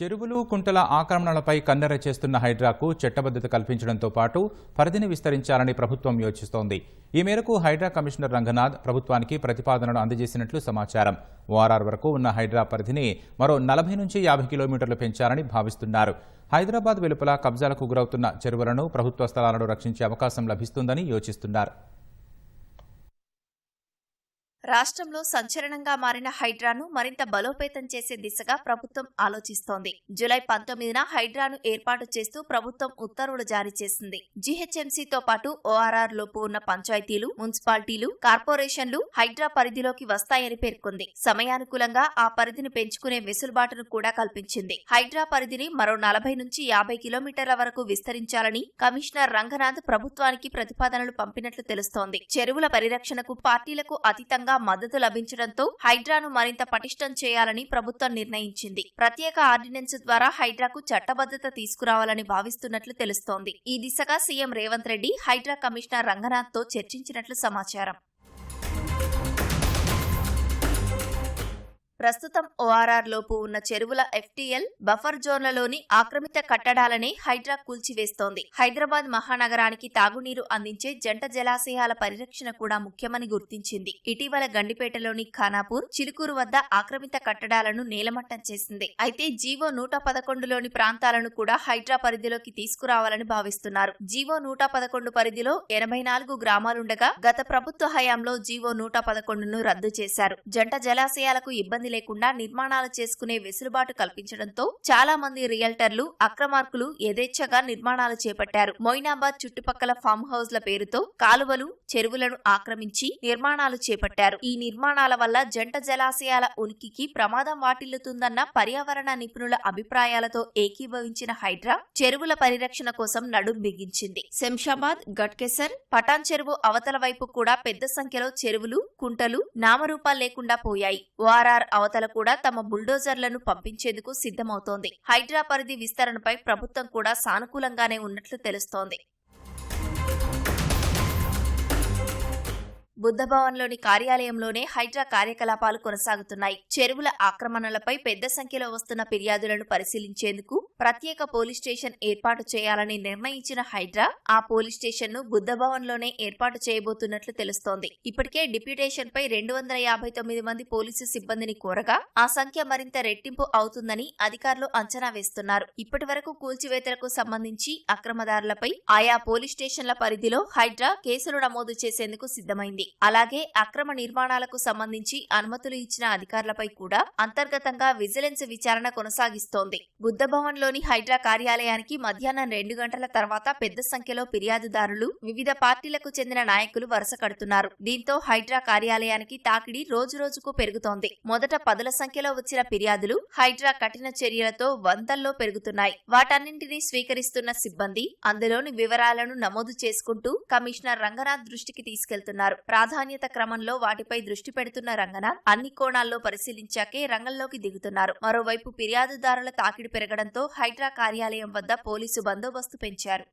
చెరువులు కుంటల ఆక్రమణలపై కన్నెర చేస్తున్న హైడ్రాకు చట్టబద్ధత కల్పించడంతో పాటు పరిధిని విస్తరించాలని ప్రభుత్వం యోచిస్తోంది. ఈ మేరకు హైడ్రా కమిషనర్ రంగనాథ్ ప్రభుత్వానికి ప్రతిపాదనను అందజేసినట్లు సమాచారం. ఓఆర్ఆర్ వరకు ఉన్న హైడ్రా పరిధిని మరో నలభై నుంచి యాభై కిలోమీటర్లు పెంచాలని భావిస్తున్నారు. హైదరాబాద్ వెలుపల కబ్జాలకు గురవుతున్న చెరువులను ప్రభుత్వ స్థలాలను రక్షించే అవకాశం లభిస్తుందని యోచిస్తున్నారు. రాష్ట్రంలో సంచలనంగా మారిన హైడ్రాను మరింత బలోపేతం చేసే దిశగా ప్రభుత్వం ఆలోచిస్తోంది. జులై పంతొమ్మిదిన హైడ్రాను ఏర్పాటు చేస్తూ ప్రభుత్వం ఉత్తర్వులు జారీ చేసింది. జీహెచ్ఎంసీతో పాటు ఓఆర్ఆర్ లోపు ఉన్న పంచాయతీలు మున్సిపాలిటీలు కార్పొరేషన్లు హైడ్రా పరిధిలోకి వస్తాయని పేర్కొంది. సమయానుకూలంగా ఆ పరిధిని పెంచుకునే వెసులుబాటును కూడా కల్పించింది. హైడ్రా పరిధిని మరో నలభై నుంచి యాభై కిలోమీటర్ల వరకు విస్తరించాలని కమిషనర్ రంగనాథ్ ప్రభుత్వానికి ప్రతిపాదనలు పంపినట్లు తెలుస్తోంది. చెరువుల పరిరక్షణకు పార్టీలకు అతీతంగా మద్దతు లభించడంతో హైడ్రాను మరింత పటిష్టం చేయాలని ప్రభుత్వం నిర్ణయించింది. ప్రత్యేక ఆర్డినెన్స్ ద్వారా హైడ్రాకు చట్టబద్ధత తీసుకురావాలని భావిస్తున్నట్లు తెలుస్తోంది. ఈ దిశగా సీఎం రేవంత్ రెడ్డి హైడ్రా కమిషనర్ రంగనాథ్తో చర్చించినట్లు సమాచారం. ప్రస్తుతం ఓఆర్ఆర్ లోపు ఉన్న చెరువుల ఎఫ్టీఎల్ బఫర్ జోన్లలోని ఆక్రమిత కట్టడాలనే హైడ్రా కూల్చివేస్తోంది. హైదరాబాద్ మహానగరానికి తాగునీరు అందించే జంట జలాశయాల పరిరక్షణ కూడా ముఖ్యమని గుర్తించింది. ఇటీవల గండిపేటలోని ఖానాపూర్ చిలుకూరు వద్ద ఆక్రమిత కట్టడాలను నేలమట్టం చేసింది. అయితే జీవో నూట పదకొండులోని ప్రాంతాలను కూడా హైడ్రా పరిధిలోకి తీసుకురావాలని భావిస్తున్నారు. జీవో నూట పదకొండు పరిధిలో ఎనభై నాలుగు గ్రామాలుండగా గత ప్రభుత్వ హయాంలో జీవో నూట పదకొండును రద్దు చేశారు. జంట జలాశయాలకు ఇబ్బంది లేకుండా నిర్మాణాలు చేసుకునే వెసులుబాటు కల్పించడంతో చాలా మంది రియల్టర్లు అక్రమార్కులు యథేచ్ఛగా నిర్మాణాలు చేపట్టారు. మొయినాబాద్ చుట్టుపక్కల ఫామ్ హౌస్ల పేరుతో కాలువలు చెరువులను ఆక్రమించి నిర్మాణాలు చేపట్టారు. ఈ నిర్మాణాల వల్ల జంట జలాశయాల ఉనికికి ప్రమాదం వాటిల్లుతుందన్న పర్యావరణ నిపుణుల అభిప్రాయాలతో ఏకీభవించిన హైడ్రా చెరువుల పరిరక్షణ కోసం నడుం బిగించింది. శంషాబాద్ గట్కెసర్ పటాన్ చెరువు అవతల వైపు కూడా పెద్ద సంఖ్యలో చెరువులు కుంటలు నామరూపాలు లేకుండా పోయాయి. ఓఆర్ఆర్ అవతల కూడా తమ బుల్డోజర్లను పంపించేందుకు సిద్ధమవుతోంది. హైడ్రా పరిధి విస్తరణపై ప్రభుత్వం కూడా సానుకూలంగానే ఉన్నట్లు తెలుస్తోంది. బుద్ధభవన్లోని కార్యాలయంలోనే హైడ్రా కార్యకలాపాలు కొనసాగుతున్నాయి. చెరువుల ఆక్రమణలపై పెద్ద సంఖ్యలో వస్తున్న ఫిర్యాదులను పరిశీలించేందుకు ప్రత్యేక పోలీస్ స్టేషన్ ఏర్పాటు చేయాలని నిర్ణయించిన హైడ్రా ఆ పోలీస్ స్టేషన్ను బుద్ధభవన్లోనే ఏర్పాటు చేయబోతున్నట్లు తెలుస్తోంది. ఇప్పటికే డిప్యూటేషన్ పై రెండు వందల యాభై తొమ్మిది మంది పోలీసు సిబ్బందిని కోరగా ఆ సంఖ్య మరింత రెట్టింపు అవుతుందని అధికారులు అంచనా వేస్తున్నారు. ఇప్పటి వరకు కూల్చివేతలకు సంబంధించి అక్రమదారులపై ఆయా పోలీస్ స్టేషన్ల పరిధిలో హైడ్రా కేసులు నమోదు చేసేందుకు సిద్ధమైంది. అలాగే అక్రమ నిర్మాణాలకు సంబంధించి అనుమతులు ఇచ్చిన అధికారులపై కూడా అంతర్గతంగా విజిలెన్స్ విచారణ కొనసాగిస్తోంది. బుద్ధభవన్లోని హైడ్రా కార్యాలయానికి మధ్యాహ్నం రెండు గంటల తర్వాత పెద్ద సంఖ్యలో ఫిర్యాదుదారులు వివిధ పార్టీలకు చెందిన నాయకులు వరుస కడుతున్నారు. దీంతో హైడ్రా కార్యాలయానికి తాకిడి రోజు రోజుకు పెరుగుతోంది. మొదట పదుల సంఖ్యలో వచ్చిన ఫిర్యాదులు హైడ్రా కఠిన చర్యలతో వందల్లో పెరుగుతున్నాయి. వాటన్నింటినీ స్వీకరిస్తున్న సిబ్బంది అందులోని వివరాలను నమోదు చేసుకుంటూ కమిషనర్ రంగనాథ్ దృష్టికి తీసుకెళ్తున్నారు. ప్రాధాన్యత క్రమంలో వాటిపై దృష్టి పెడుతున్న రంగనాథ్ అన్ని కోణాల్లో పరిశీలించాకే రంగంలోకి దిగుతున్నారు. మరోవైపు ఫిర్యాదుదారుల తాకిడి పెరగడంతో హైడ్రా కార్యాలయం వద్ద పోలీసు బందోబస్తు పెంచారు.